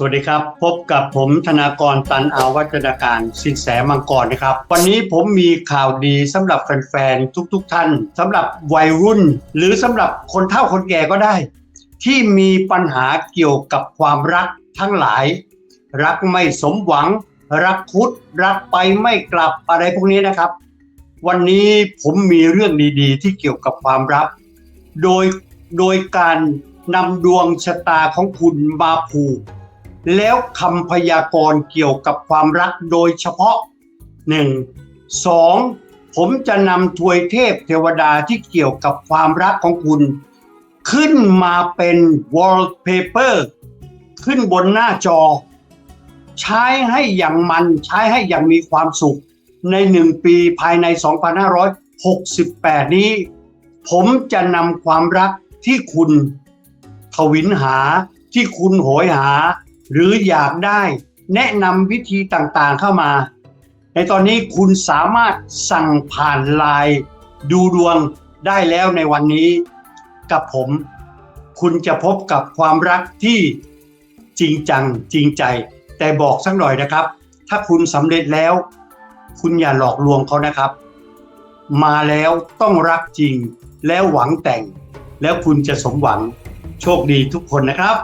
สวัสดีครับ พบกับผมธนากรตันอาวัฒนาการสินแสมังกรนะครับ วันนี้ผมมีข่าวดีสำหรับแฟนๆทุกๆท่านสำหรับวัยรุ่น หรือสำหรับคนเฒ่าคนแก่ก็ได้ ที่มีปัญหาเกี่ยวกับความรักทั้งหลาย รักไม่สมหวัง รักคุดรักไปไม่กลับอะไรพวกนี้นะครับ วันนี้ผมมีเรื่องดีๆ ที่เกี่ยวกับความรัก โดยโดยการนำดวงชะตาของคุณมาผูก แล้วคำพยากรณ์เกี่ยวกับความรักโดยเฉพาะ 1. 2. ผมจะนำทวยเทพเทวดาที่เกี่ยวกับความรักของคุณ ขึ้นมาเป็น wallpaper ขึ้นบนหน้าจอ ใช้ให้อย่างมันใช้ให้อย่างมีความสุข ในหนึ่งปีภายใน 2568 นี้ ผมจะนำความรักที่คุณทวินหาที่คุณโหยหา หรืออยากได้แนะนำวิธีต่างๆเข้ามา ในตอนนี้คุณสามารถสั่งผ่านไลน์ดูดวงได้แล้วในวันนี้กับผม คุณจะพบกับความรักที่จริงจังจริงใจ แต่บอกสักหน่อยนะครับ ถ้าคุณสำเร็จแล้ว คุณอย่าหลอกลวงเขานะครับ มาแล้วต้องรักจริงแล้วหวังแต่ง แล้วคุณจะสมหวังโชคดีทุกคนนะครับ